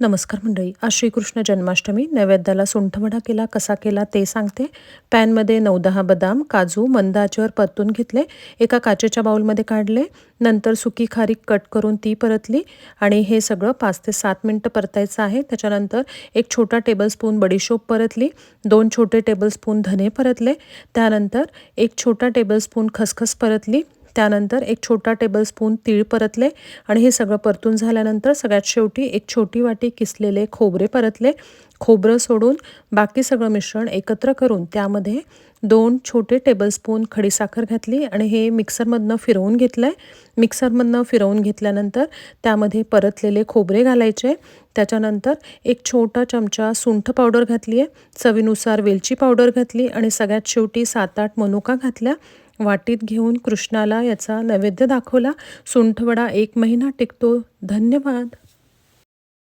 नमस्कार मंडळी आज श्रीकृष्ण जन्माष्टमी. नैवेद्याला सुंठवडा केला कसा केला ते सांगते. पॅनमध्ये नऊ दहा बदाम काजू मंद आचेवर परतून घेतले. एका काचेच्या बाउलमध्ये काढले. नंतर सुकी खारीक कट करून ती परतली आणि हे सगळं पाच ते सात मिनटं परतायचं आहे. त्याच्यानंतर एक छोटा टेबलस्पून बडीशोप परतली. दोन छोटे टेबलस्पून धने परतले. त्यानंतर एक छोटा टेबलस्पून खसखस परतली. त्यानंतर एक छोटा टेबलस्पून तीळ परतले आणि हे सगळं परतून झाल्यानंतर सगळ्यात शेवटी एक छोटी वाटी किसलेले खोबरे परतले. खोबरं सोडून बाकी सगळं मिश्रण एकत्र करून त्यामध्ये दोन छोटे टेबलस्पून खडीसाखर घातली आणि हे मिक्सरमधनं फिरवून घेतलं आहे मिक्सरमधनं फिरवून घेतल्यानंतर त्यामध्ये परतलेले खोबरे घालायचे. त्याच्यानंतर एक छोटा चमचा सुंठ पावडर घातली आहे चवीनुसार वेलची पावडर घातली आणि सगळ्यात शेवटी सात आठ मनुका घातल्या. वाटीत घेऊन कृष्णाला याचा नैवेद्य दाखवला. सुंठवडा एक महिना टिकतो. धन्यवाद.